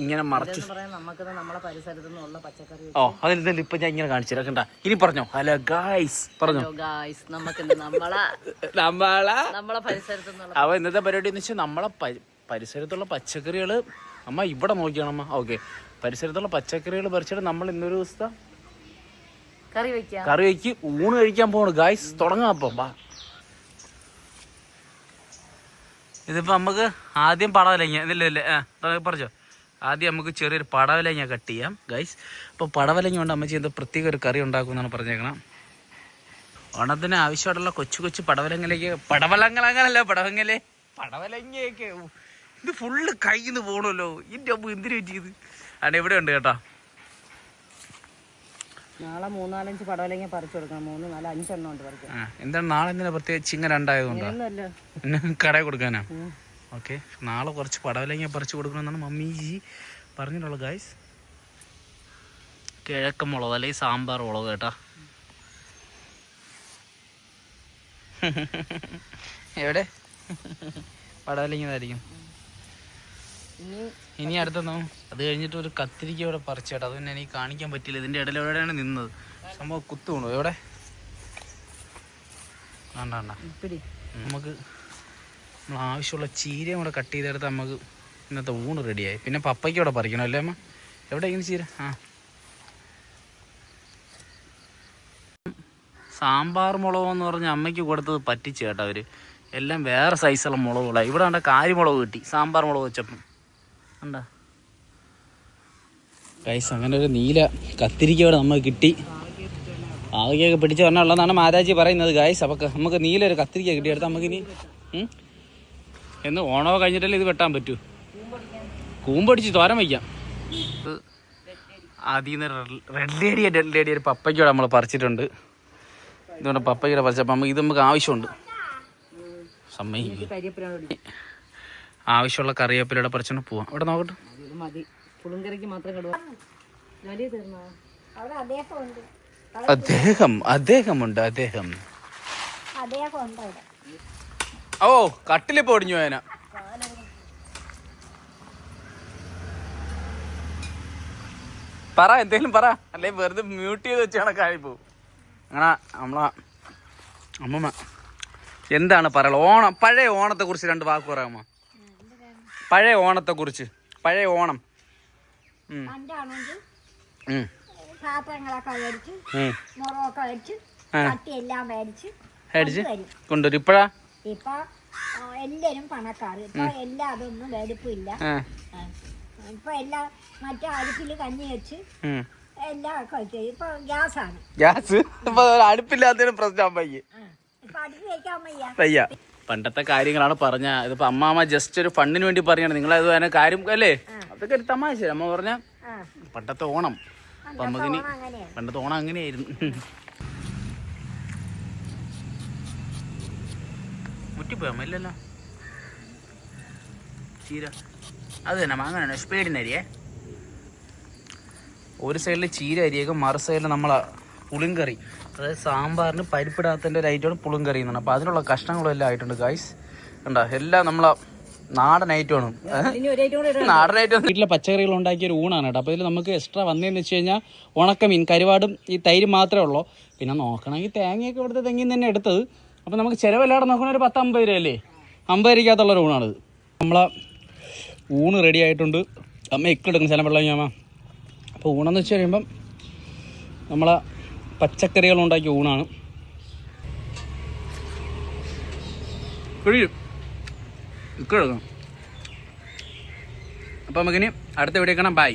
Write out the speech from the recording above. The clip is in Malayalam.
ഇങ്ങനെ മറച്ചു ഓ അതിൽ ഇതെല്ലാം ഇപ്പൊ ഞാൻ ഇങ്ങനെ കാണിച്ചു കണ്ട? ഇനി പറഞ്ഞോ? ഹലോ ഗായ്സ് പറഞ്ഞോ? ഗായ്സ് നമുക്ക് അവ ഇന്നത്തെ പരിപാടി എന്ന് വെച്ചാൽ നമ്മളെ പരിസരത്തുള്ള പച്ചക്കറികൾ അമ്മ ഇവിടെ നോക്കിയാണ് അമ്മ. ഓക്കെ പരിസരത്തുള്ള പച്ചക്കറികൾ പറിച്ചിട്ട് നമ്മൾ ഇന്നൊരു ദിവസത്തെ കറി വെക്കാം. ഊണ് കഴിക്കാൻ പോണു ഗായ്സ് തുടങ്ങാം അപ്പം. വാ. ഇതിപ്പോ നമുക്ക് ആദ്യം ഇതില്ലേ ഇല്ലേ ആ തുടങ്ങി പറഞ്ഞോ. ആദ്യം നമുക്ക് ചെറിയൊരു പടവലങ്ങ കട്ട് ചെയ്യാം ഗൈസ് അപ്പോൾ പടവലങ്ങ കൊണ്ട് അമ്മച്ചി എന്തോ പ്രത്യേക ഒരു കറി ഉണ്ടാക്കുമെന്നാണ് പറഞ്ഞേക്കണം. ഓണത്തിന് ആവശ്യമായിട്ടുള്ള കൊച്ചു കൊച്ചു പടവലങ്ങലേക്ക് പടവലങ്ങളങ്ങനല്ല പടവങ്ങലേ. പടവലങ്ങയൊക്കെ ഇത് ഫുള്ള് കയ്യിൽ നിന്ന് പോകണമല്ലോ ഇതിന്റെ അമ്മ എന്തിനു പറ്റിയത്? ആണ് എവിടെ ഉണ്ട് കേട്ടോ. നാളെ മൂന്നാലഞ്ച് പടവലങ്ങ പറിച്ചു കൊടുക്കണം. മൂന്ന് നാല് അഞ്ചെണ്ണം ഉണ്ട് പറിക്കാം ആ എന്താണ് നാളെ എന്തിനാ പ്രത്യേകിച്ച് ഇങ്ങനെ ഉണ്ടായതുകൊണ്ടോ? കടയിൽ കൊടുക്കാനാ? ഓക്കെ. നാളെ കുറച്ച് പടവലങ്ങ പറിച്ചു കൊടുക്കണമെന്നാണ് മമ്മിജി പറഞ്ഞിട്ടുള്ളത് ഗായ്സ് കിഴക്കൻ മുളക് അല്ലെങ്കിൽ സാമ്പാർ മുളക് കേട്ടാ. എവിടെ? പടവലങ്ങതായിരിക്കും ഇനി ഇനി നോ അത് കഴിഞ്ഞിട്ട് ഒരു കത്തിരിക്ക ഇവിടെ പറിച്ചേട്ടോ അത് പിന്നെ എനിക്ക് കാണിക്കാൻ പറ്റില്ല ഇതിന്റെ ഇടയിൽ എവിടെയാണ് നിന്നത്? സംഭവം കുത്തു വേണോ എവിടെ വേണ്ട. വേണ്ട നമുക്ക് നമ്മൾ ആവശ്യമുള്ള ചീരയും കൂടെ കട്ട് ചെയ്തെടുത്ത് നമുക്ക് ഇന്നത്തെ ഊണ് റെഡിയായി പിന്നെ പപ്പയ്ക്ക് ഇവിടെ പറിക്കണം അല്ലേ അമ്മ? എവിടെ ഇങ്ങനെ ചീര? ആ. സാമ്പാർ മുളക് എന്ന് പറഞ്ഞ അമ്മയ്ക്ക് കൊടുത്തത് പറ്റിച്ച് കേട്ടോ അവർ എല്ലാം വേറെ സൈസുള്ള മുളകുകളാണ് ഇവിടെ കണ്ട കാരിമുളക് കിട്ടി. സാമ്പാർ മുളക് വെച്ചപ്പം. കണ്ട? കൈസ് അങ്ങനെ ഒരു നീല കത്തിരിക്ക ഇവിടെ നമുക്ക് കിട്ടി. ആകെയൊക്കെ പിടിച്ച് പറഞ്ഞുള്ളതാണ് മാതാജി പറയുന്നത് ഗായ്സ് അപ്പോൾ നമുക്ക് നീല ഒരു കത്തിരിക്ക കിട്ടിയെടുത്ത് നമുക്കിനി? എന്ന് ഓണോ കഴിഞ്ഞിട്ടല്ലേ ഇത് വെട്ടാൻ പറ്റൂ? കൂമ്പടിച്ച് തോരൻ വയ്ക്കാം. അതിൽ ആദ്യം റെഡ് ലേഡി റെഡ് ലേഡി ഒരു പപ്പയ്ക്കൂടെ നമ്മൾ പറിച്ചിട്ടുണ്ട്. ഇതുകൊണ്ട് പപ്പയ്ക്കൂടെ പറിച്ചപ്പോൾ നമുക്ക് ഇത് നമുക്ക് ആവശ്യമുണ്ട്. സമ്മതിക്കും ആവശ്യമുള്ള കറിവേപ്പിലൂടെ പറിച്ചോണ്ട് പോവാം. ഇവിടെ നോക്കട്ടെ. അദ്ദേഹം അവിടെ അദ്ദേഹം ഉണ്ട് അദ്ദേഹം അദ്ദേഹമുണ്ട് അദ്ദേഹം. അദ്ദേഹം ഉണ്ട് അവിടെ ഓ കട്ടിൽ പൊടിഞ്ഞു വേന പറ എന്തേലും പറ. അല്ലെ വെറുതെ മ്യൂട്ട് ചെയ്ത് വെച്ചാണ് കാണിപ്പോ അങ്ങനെ നമ്മളാ അമ്മമ്മ. എന്താണ് പറയാ ഓണം പഴയ ഓണത്തെ കുറിച്ച് രണ്ട് വാക്ക് പറയാമോ പഴയ ഓണത്തെ കുറിച്ച് പഴയ ഓണം. കൊണ്ടുവരും. ഇപ്പഴാ? ഇപ്പൊ എല്ലാരും പണക്കാർ ഇപ്പൊ എല്ലാ അതൊന്നും വേടിപ്പില്ല. ഇപ്പൊ എല്ലാ മറ്റേ അടുപ്പിൽ കഞ്ഞി വെച്ച് എല്ലാ എല്ലാം ഗ്യാസ് ആണ് ഇപ്പൊ ഗ്യാസാണ്. ഗ്യാസ്? ഇപ്പൊ അടുപ്പില്ലാത്തതിന് പ്രശ്നം അമ്മയ്ക്ക് ഇപ്പൊ അടുപ്പ് വെക്കാൻ വയ്യ. വയ്യ. പണ്ടത്തെ കാര്യങ്ങളാണ് പറഞ്ഞ. ഇതിപ്പോ അമ്മാമ്മ ജസ്റ്റ് ഒരു ഫണ്ടിന് വേണ്ടി പറയാണ്. നിങ്ങൾ അത് തന്നെ കാര്യം അല്ലേ? അതൊക്കെ ഒരു തമാശ അമ്മ പറഞ്ഞ പണ്ടത്തെ ഓണം. അപ്പൊ നമുക്കിനി പണ്ടത്തെ ഓണം അങ്ങനെയായിരുന്നു. ഇല്ലല്ലോ ചീര. അത് തന്നെ മാങ്ങനാണ് സ്പീഡിന് അരിയേ. ഒരു സൈഡിൽ ചീര അരിയൊക്കെ മറു സൈഡിൽ നമ്മളെ പുളിങ്കറി. അതായത് സാമ്പാറിന് പരിപ്പിടാത്തതിന്റെ ഒരു ഐറ്റമാണ് പുളിങ്കറി എന്നാണ്. അപ്പോൾ അതിനുള്ള കഷ്ണങ്ങളും എല്ലാം ആയിട്ടുണ്ട് ഗൈസ് കണ്ടോ എല്ലാം നമ്മളെ നാടൻ ഐറ്റമാണ് ഇനി ഒരു ഐറ്റം കൂടെ നാടൻ ഐറ്റം വീട്ടിലെ പച്ചക്കറികൾ ഉണ്ടാക്കിയ ഒരു ഊണാണ് കേട്ടോ. അപ്പോൾ ഇതിൽ നമുക്ക് എക്സ്ട്രാ വന്നതെന്ന് വെച്ച് കഴിഞ്ഞാൽ ഉണക്കമീൻ കരുവാടും ഈ തൈര് മാത്രമേ ഉള്ളൂ. പിന്നെ നോക്കണമെങ്കിൽ തേങ്ങയൊക്കെ ഇവിടുത്തെ തെങ്ങിൽ നിന്ന് തന്നെ എടുത്തത്. അപ്പോൾ നമുക്ക് ചിലവല്ലാതെ നോക്കണ ഒരു പത്ത് അമ്പത് രൂപയല്ലേ? അമ്പത് രൂപയ്ക്കകത്തുള്ള ഊണാണിത്. നമ്മളെ ഊണ് റെഡി ആയിട്ടുണ്ട്. അമ്മ ഇക്കെടുക്കും ചില വെള്ളം ഞാൻ അപ്പോൾ ഊണെന്ന് വെച്ച് കഴിയുമ്പം നമ്മളെ പച്ചക്കറികൾ ഉണ്ടാക്കിയ ഊണാണ്. ഇക്കെടുക്കണം അപ്പോൾ നമുക്കിനി അടുത്ത വീഡിയോ കാണാം ബൈ